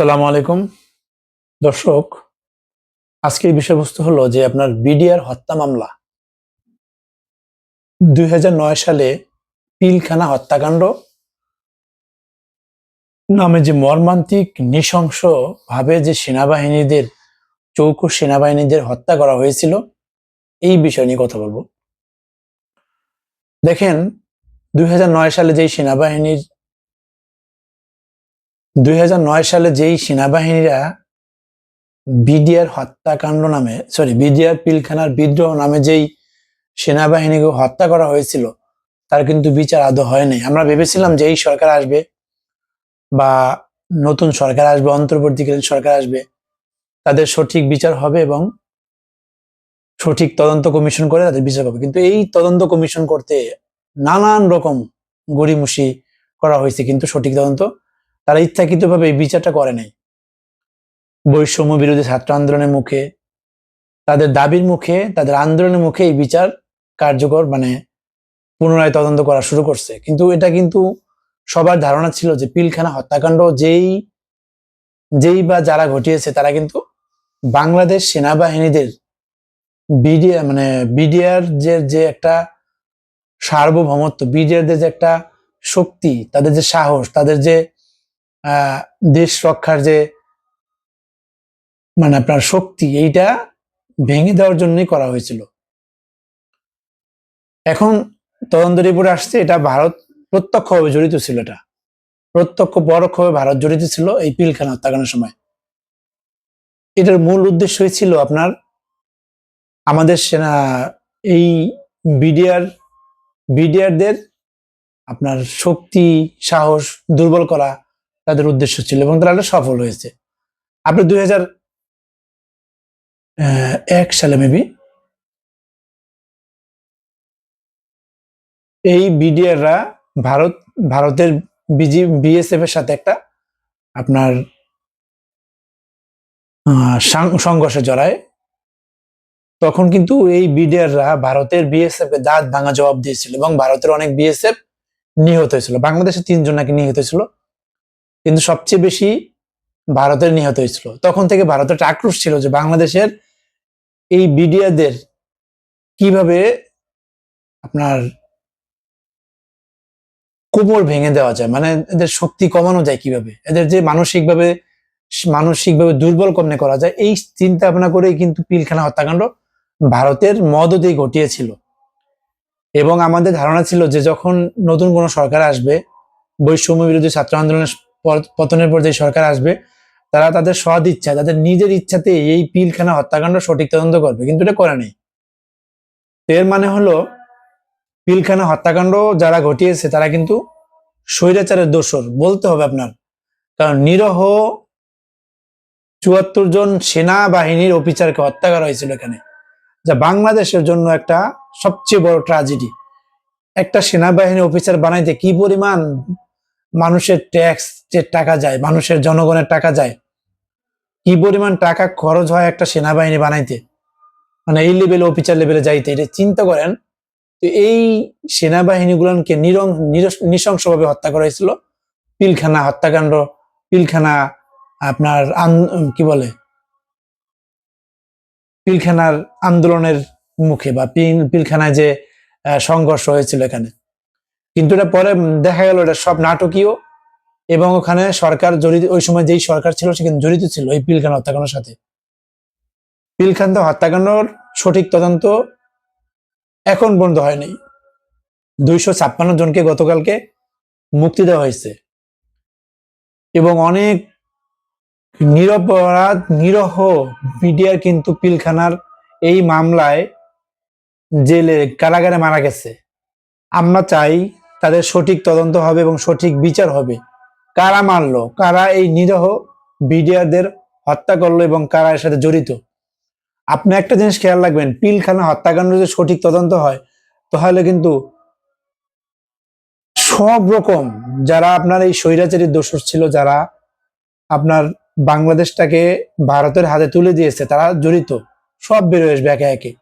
আসসালামু আলাইকুম। দর্শক আজকের বিষয়বস্তু হলো যে আপনার বিডিআর হত্যা মামলা। দুই সালে পিলখানা হত্যাকাণ্ড নামে যে মর্মান্তিক নৃশংস ভাবে যে সেনাবাহিনীদের, চৌকো সেনাবাহিনীদের হত্যা করা হয়েছিল, এই বিষয় নিয়ে কথা বলব। দেখেন, দুই হাজার নয় সালে যেই সেনাবাহিনীর দুই হাজার নয় সালে যেই সেনাবাহিনীরা বিডিআর হত্যাকাণ্ড নামে সরি বিডিআর পিলখানার বিদ্রোহ নামে যেই সেনাবাহিনীকে হত্যা করা হয়েছিল, তার কিন্তু বিচার আদৌ হয় নাই। আমরা ভেবেছিলাম যে এই সরকার আসবে বা নতুন সরকার আসবে, অন্তর্বর্তীকালীন সরকার আসবে, তাদের সঠিক বিচার হবে এবং সঠিক তদন্ত কমিশন করে তাদের বিচার হবে কিন্তু এই তদন্ত কমিশন করতে নানান রকম গড়িমসি করা হয়েছে, কিন্তু সঠিক তদন্ত তারা ইচ্ছাকৃতভাবে এই বিচারটা করে নাই। বৈষম্য বিরোধী ছাত্র আন্দোলনের মুখে, তাদের দাবির মুখে, তাদের আন্দোলনের মুখে এই বিচার কার্যকর মানে পুনরায় তদন্ত করা শুরু করছে। কিন্তু এটা কিন্তু সবার ধারণা ছিল যে পিলখানা হত্যাকাণ্ড যেই যেই বা যারা ঘটিয়েছে তারা কিন্তু বাংলাদেশ সেনাবাহিনীদের বিডিআর মানে বিডিআর যে একটা সার্বভৌমত্ব, বিডিআরদের যে একটা শক্তি, তাদের যে সাহস, তাদের যে দেশ রক্ষার যে মানে আপনার শক্তি, এইটা ভেঙে দেওয়ার জন্যই করা হয়েছিল। এখন তদন্ত রিপোর্ট আসছে, এটা ভারত প্রত্যক্ষভাবে জড়িত ছিল এটা। প্রত্যক্ষ পরোক্ষভাবে ভারত জড়িত ছিল এই পিলখানা হত্যাকাণ্ডের সময়। এটার মূল উদ্দেশ্যই ছিল আপনার, আমাদের সেনা, এই বিডিআর, বিডিআরদের আপনার শক্তি, সাহস দুর্বল করা তাদের উদ্দেশ্য ছিল এবং তারা সফল হয়েছে। আপনি দুই এক সালে মেবি এই বিডিআররা ভারত, ভারতের বিজি, বিএসএফ এর সাথে একটা আপনার সংঘর্ষে জড়ায়। তখন কিন্তু এই বিডিআররা ভারতের বিএসএফ কে দাঁত ভাঙা জবাব দিয়েছিল এবং ভারতের অনেক বিএসএফ নিহত হয়েছিল। বাংলাদেশে তিনজন নাকি নিহত হয়েছিল। কিন্তু সবচেয়ে বেশি ভারতের নিহত হয়েছিল। তখন থেকে ভারতের একটা আক্রোশ ছিল যে বাংলাদেশের এই বিডিয়াদের কীভাবে আপনার কোমর ভেঙে দেওয়া যায় মানে এদের শক্তি কমানো যায় কীভাবে? এদের যে মানসিকভাবে মানসিকভাবে দুর্বল কমনে করা যায়, এই চিন্তা ভাবনা করেই কিন্তু পিলখানা হত্যাকাণ্ড ভারতের মদতেই ঘটিয়েছিল। এবং আমাদের ধারণা ছিল যে যখন নতুন কোনো সরকার আসবে বৈষম্য বিরোধী ছাত্র আন্দোলনের পতনের পর যে সরকার আসবে, তারা তাদের সদ ইচ্ছা, তাদের নিজের ইচ্ছাতে এই পিলখানা হত্যাকাণ্ড সঠিক তদন্ত করবে, কিন্তু এটা করে নেই। এর মানে হলো, পিলখানা হত্যাকাণ্ড যারা ঘটিয়েছে, তারা কিন্তু স্বৈরাচারের দোষর, বলতে হবে আপনার। কারণ নিরহ চুয়াত্তর জন সেনাবাহিনীর অফিসারকে হত্যা করা হয়েছিল এখানে, যা বাংলাদেশের জন্য একটা সবচেয়ে বড় ট্রাজেডি একটা সেনাবাহিনী অফিসার বানাইতে কি পরিমাণ মানুষের ট্যাক্স যে টাকা যায়, মানুষের জনগণের টাকা যায়, কি পরিমাণ টাকা খরচ হয় একটা সেনাবাহিনী বানাইতে? মানে এই লেভেলে অফিসার লেভেলে যাইতে, এটা চিন্তা করেন, তো এই সেনাবাহিনীগুলোকে নিরং নৃশংসভাবে হত্যা করা হয়েছিল। পিলখানা হত্যাকাণ্ড, পিলখানা আপনার কি বলে? পিলখানার আন্দোলনের মুখে বা পিল- পিলখানায় যে সংঘর্ষ হয়েছিল এখানে। কিন্তু এটা পরে দেখা গেল এটা সব নাটকীয় এবং ওখানে সরকার জড়িত, ওই সময় যেই সরকার ছিল সেখানে জড়িত ছিল এই পিলখানা হত্যাকাণ্ডের সাথে। পিলখান্ত হত্যাকাণ্ডর সঠিক তদন্ত এখন পর্যন্ত হয়নি। দুইশো ছাপ্পান্ন জনকে গতকালকে মুক্তি দেওয়া হয়েছে। এবং অনেক নিরপরাধ নিরহ বিডিআর কিন্তু পিলখানার এই মামলায় জেলে কারাগারে মারা গেছে। আমরা চাই তাদের সঠিক তদন্ত হবে এবং সঠিক বিচার হবে। কারা মারলো? কারা এই নিরহ বিডিআরদের হত্যা করল এবং কারা এর সাথে জড়িত? আপনি একটা জিনিস খেয়াল রাখবেন, পিলখানা হত্যাকাণ্ড যদি সঠিক তদন্ত হয়, তাহলে কিন্তু সব রকম যারা আপনার এই স্বৈরাচারীর দোষর ছিল, যারা আপনার বাংলাদেশটাকে ভারতের হাতে তুলে দিয়েছে, তারা জড়িত। সব বেরোয় আসবে একে একে।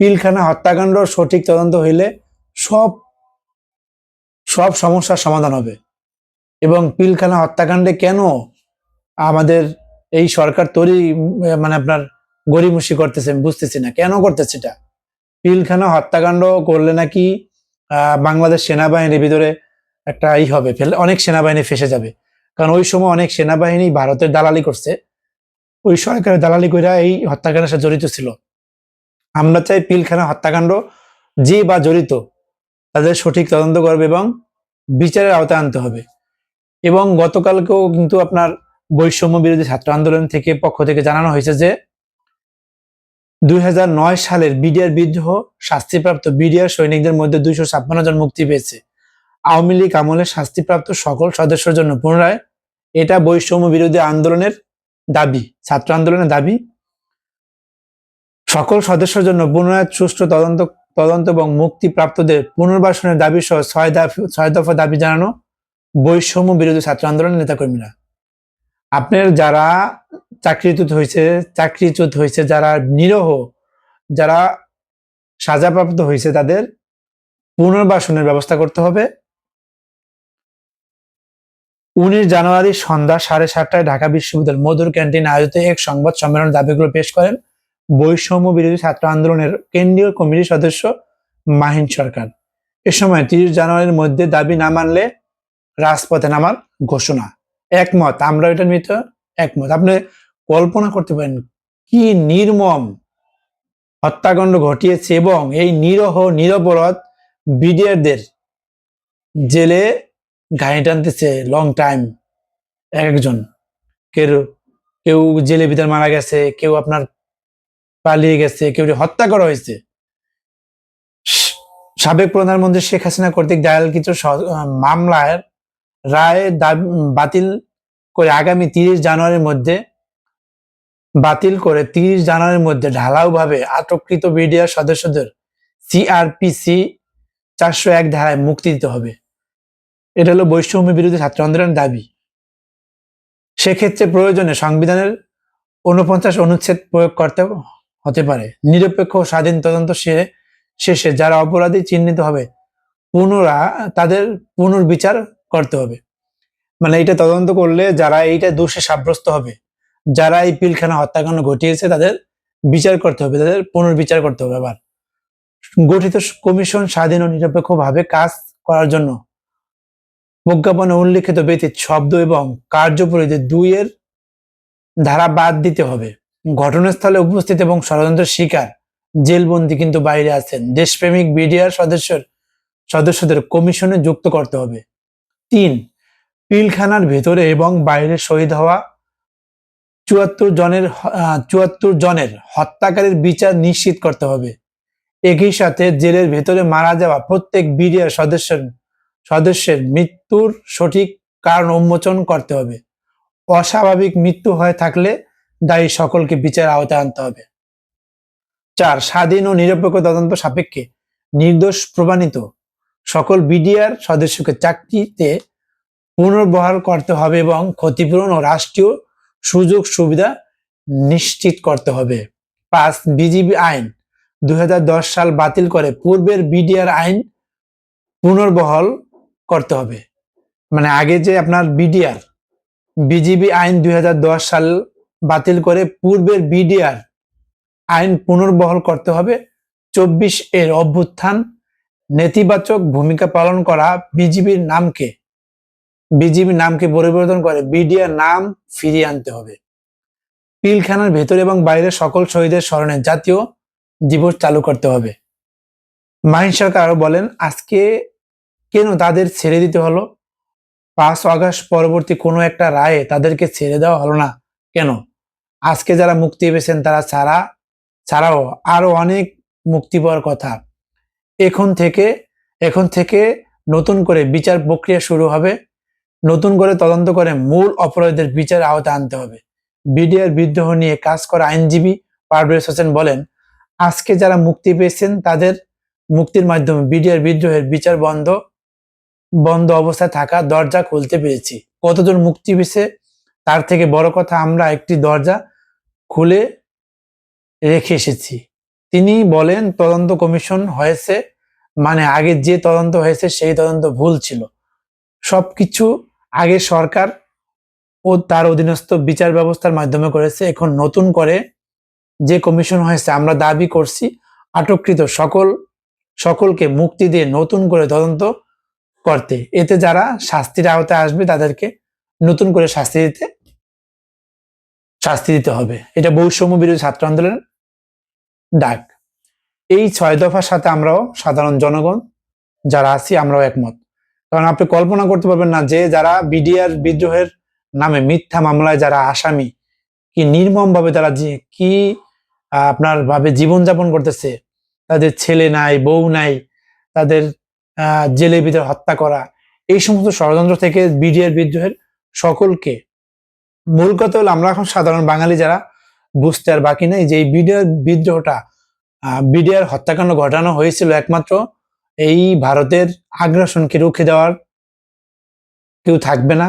পিলখানা হত্যাকাণ্ড সঠিক তদন্ত হইলে সব সব সমস্যার সমাধান হবে। এবং পিলখানা হত্যাকাণ্ডে কেন আমাদের এই সরকার তৈরি মানে আপনার গরিমসি করতেছে আমি বুঝতেছি না। কেন করতেছে এটা? পিলখানা হত্যাকাণ্ড করলে নাকি বাংলাদেশ সেনাবাহিনীর ভিতরে একটা ই হবে, ফেলে, অনেক সেনাবাহিনী ফেসে যাবে। কারণ ওই সময় অনেক সেনাবাহিনী ভারতের দালালি করছে। ওই সরকারের দালালি কইরা এই হত্যাকাণ্ডের সাথে জড়িত ছিল। আমরা চাই পিলখানা হত্যাকাণ্ড যে বা জড়িত তাদের সঠিক তদন্ত করবে এবং বিচারের আওতায় আনতে হবে। এবং গতকালকেও কিন্তু আপনার বৈষম্য বিরোধী ছাত্র আন্দোলন থেকে পক্ষ থেকে জানানো হয়েছে যে, দুই হাজার নয় সালের বিডিআর বিদ্রোহ শাস্তিপ্রাপ্ত বিডিআর সৈনিকদের মধ্যে দুইশো ছাপ্পান্ন জন মুক্তি পেয়েছে। আওয়ামী লীগ আমলে শাস্তিপ্রাপ্ত সকল সদস্যের জন্য পুনরায় এটা বৈষম্য বিরোধী আন্দোলনের দাবি, ছাত্র আন্দোলনের দাবি। সকল সদস্যের জন্য পুনরায় সুষ্ঠু তদন্ত তদন্ত এবং মুক্তিপ্রাপ্তদের পুনর্বাসনের দাবি সহ ছয় দফা ছয় দফা দাবি জানানো বৈষম্য বিরোধী ছাত্র আন্দোলনের নেতাকর্মীরা। আপনার যারা চাকরিচ্যুত হয়েছে চাকরিচ্যুত হয়েছে যারা নিরহ, যারা সাজাপ্রাপ্ত হয়েছে তাদের পুনর্বাসনের ব্যবস্থা করতে হবে। উনিশ জানুয়ারি সন্ধ্যা সাড়ে সাতটায় ঢাকা বিশ্ববিদ্যালয় মধুর ক্যান্টিন আয়োজিত এক সংবাদ সম্মেলন দাবিগুলো পেশ করেন বৈষম্য বিরোধী ছাত্র আন্দোলনের কেন্দ্রীয় কমিটির সদস্য মাহিন সরকার। এ সময় তিরিশ জানুয়ারির মধ্যে দাবি না মানলে রাজপথে নামার ঘোষণা। একমত আমরা এটা নিতে একমত। আপনি কল্পনা করতে পারেন, কি নির্মম হত্যাকাণ্ড ঘটিয়েছে এবং এই নিরহ, নিরপরাধ বিডিআরদের জেলে ঘানি টানতেছে লং টাইম এক একজন। কেউ কেউ জেলে ভিতরে মারা গেছে, কেউ আপনার পালিয়ে গেছে কেউ হত্যা করা হয়েছে। সাবেক প্রধানমন্ত্রী শেখ হাসিনা কর্তৃক স- আহ, মামলার রায় বাতিল করে আগামী তিরিশ জানুয়ারির মধ্যে বাতিল করে তিরিশ জানুয়ারির মধ্যে ঢালাওভাবে আটককৃত বিডিআর সদস্যদের সিআরপিসি চারশো এক ধারায় মুক্তি দিতে হবে। এটা হলো বৈষম্য বিরোধী ছাত্র আন্দোলনের দাবি। সেক্ষেত্রে প্রয়োজনে সংবিধানের উনপঞ্চাশ অনুচ্ছেদ প্রয়োগ করতে হতে পারে। নিরপেক্ষ স্বাধীন তদন্ত শেষে যারা অপরাধী চিহ্নিত হবে, পুনরা তাদের পুনর্বিচার করতে হবে। মানে এটা তদন্ত করলে যারা এইটা দোষী সাব্যস্ত হবে, যারা এই পিলখানা হত্যাকাণ্ড ঘটিয়েছে, তাদের বিচার করতে হবে, তাদের পুনর্বিচার করতে হবে আবার। গঠিত কমিশন স্বাধীন ও নিরপেক্ষভাবে কাজ করার জন্য প্রজ্ঞাপনে উল্লিখিত ব্যতীত শব্দ এবং কার্যপরিধি দুইয়ের ধারা বাদ দিতে হবে। ঘটনাস্থলে উপস্থিত এবং ষড়যন্ত্রের শিকার, জেলবন্দি কিন্তু বাইরে আছেন। দেশপ্রেমিক বিডিআর সদস্যের, সদস্যদের কমিশনে যুক্ত করতে হবে। তিন, পিলখানার ভেতরে এবং বাইরে শহীদ হওয়া চুয়াত্তর জনের চুয়াত্তর জনের হত্যাকারীর বিচার নিশ্চিত করতে হবে। একই সাথে জেলের ভেতরে মারা যাওয়া প্রত্যেক বিডিআর সদস্যের সদস্যের মৃত্যুর সঠিক কারণ উন্মোচন করতে হবে। অস্বাভাবিক মৃত্যু হয়ে থাকলে দায়ী সকলকে বিচার আওতায় আনতে হবে। চার, স্বাধীন ও নিরপেক্ষ তদন্ত সাপেক্ষে নির্দোষ প্রমাণিত সকল বিডিআর সদস্যকে চাকরিতে পুনর্বহাল করতে হবে এবং ক্ষতিপূরণ ও রাষ্ট্রীয় সুযোগ সুবিধা নিশ্চিত করতে হবে। পাঁচ, বিজিবি আইন দুই হাজার দশ সাল বাতিল করে পূর্বের বিডিআর আইন পুনর্বহাল করতে হবে। মানে আগে যে আপনার বিডিআর, বিজিবি আইন দুই হাজার দশ সাল বাতিল করে পূর্বের বিডিআর আইন পুনর্বহল করতে হবে। চব্বিশ এর অভ্যুত্থান, নেতিবাচক ভূমিকা পালন করা বিজিবির নামকে বিজিবি নামকে পরিবর্তন করে বিডিআর নাম ফিরিয়ে আনতে হবে। পিলখানার ভেতরে এবং বাইরে সকল শহীদের স্মরণে জাতীয় দিবস চালু করতে হবে। মাহিন সরকার আরও বলেন, আজকে কেন তাদের ছেড়ে দিতে হলো? পাঁচ আগস্ট পরবর্তী কোনো একটা রায়ে তাদেরকে ছেড়ে দেওয়া হলো না। কেন? আজকে যারা মুক্তি পেয়েছেন তারা ছাড়া, ছাড়াও আরও অনেক মুক্তি পাওয়ার কথা। এখন থেকে এখন থেকে নতুন করে বিচার প্রক্রিয়া শুরু হবে। নতুন করে তদন্ত করে মূল অপরাধীদের বিচার আওতায় আনতে হবে। বিডিআর বিদ্রোহ নিয়ে কাজ করা আইনজীবী পারভেজ হোসেন বলেন, আজকে যারা মুক্তি পেয়েছেন তাদের মুক্তির মাধ্যমে বিডিআর বিদ্রোহের বিচার বন্ধ বন্ধ অবস্থায় থাকা দরজা খুলতে পেরেছি। কতজন মুক্তি পেয়েছে তার থেকে বড় কথা আমরা একটি দরজা খুলে রেখে এসেছি। তিনি বলেন, তদন্ত কমিশন হয়েছে মানে আগে যে তদন্ত হয়েছে সেই তদন্ত ভুল ছিল। সবকিছু আগে সরকার ও তার অধীনস্থ বিচার ব্যবস্থার মাধ্যমে করেছে। এখন নতুন করে যে কমিশন হয়েছে, আমরা দাবি করছি, আটককৃত সকল, সকলকে মুক্তি দিয়ে নতুন করে তদন্ত করতে। এতে যারা শাস্তির আওতায় আসবে, তাদেরকে নতুন করে শাস্তি দিতে শাস্তি দিতে হবে। এটা বৈষম্য বিরোধী ছাত্র আন্দোলনের ডাক। এই ছয় দফার সাথে আমরাও সাধারণ জনগণ যারা আছি, আমরাও একমত। কারণ আপনি কল্পনা করতে পারবেন না যে যারা বিডিআর বিদ্রোহের নামে মিথ্যা মামলায় যারা আসামি, কি নির্মম ভাবে তারা কি আপনার ভাবে জীবনযাপন করতেছে, তাদের ছেলে নাই, বউ নাই, তাদের জেলের ভিতরে হত্যা করা, এই সমস্ত ষড়যন্ত্র থেকে বিডিআর বিদ্রোহের সকলকে মূল কথা হলো আমরা এখন সাধারণ বাঙালি যারা বুঝতে আর বাকি নেই যে এই বিডিআর বিদ্রোহটা বিডিআর হত্যাকাণ্ড ঘটানো হয়েছিল একমাত্র এই ভারতের আগ্রাসনকে রুখে দেওয়ার কেউ থাকবে না।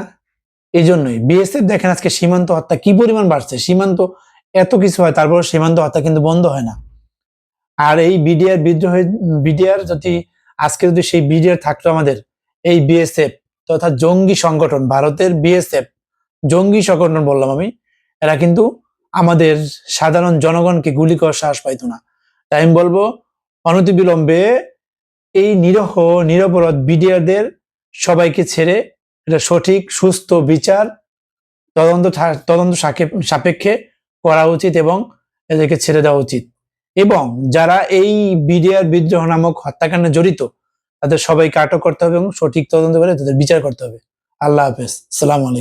এই জন্যই বিএসএফ দেখেন আজকে সীমান্ত হত্যা কি পরিমাণ বাড়ছে? সীমান্ত এত কিছু হয় তারপর সীমান্ত হত্যা কিন্তু বন্ধ হয় না। আর এই বিডিআর বিদ্রোহের বিডিআর যদি, আজকে যদি সেই বিডিআর থাকতো আমাদের, এই বিএসএফ তথা জঙ্গি সংগঠন, ভারতের বিএসএফ জঙ্গি সংগঠন বললাম আমি, এরা কিন্তু আমাদের সাধারণ জনগণকে গুলি করার সাহস পাইতো না। তাই আমি বলব, অনতিবিলম্বে এই নিরহ, নিরপরাধ বিডিআরদের সবাইকে ছেড়ে এটা সঠিক, সুস্থ বিচার, তদন্ত তদন্ত সাপেক্ষে করা উচিত এবং এদেরকে ছেড়ে দেওয়া উচিত। এবং যারা এই বিডিআর বিদ্রোহ নামক হত্যাকাণ্ডে জড়িত, তাদের সবাইকে আটক করতে হবে এবং সঠিক তদন্ত করে তাদের বিচার করতে হবে। আল্লাহ হাফেজ। সালাম আলাইকুম।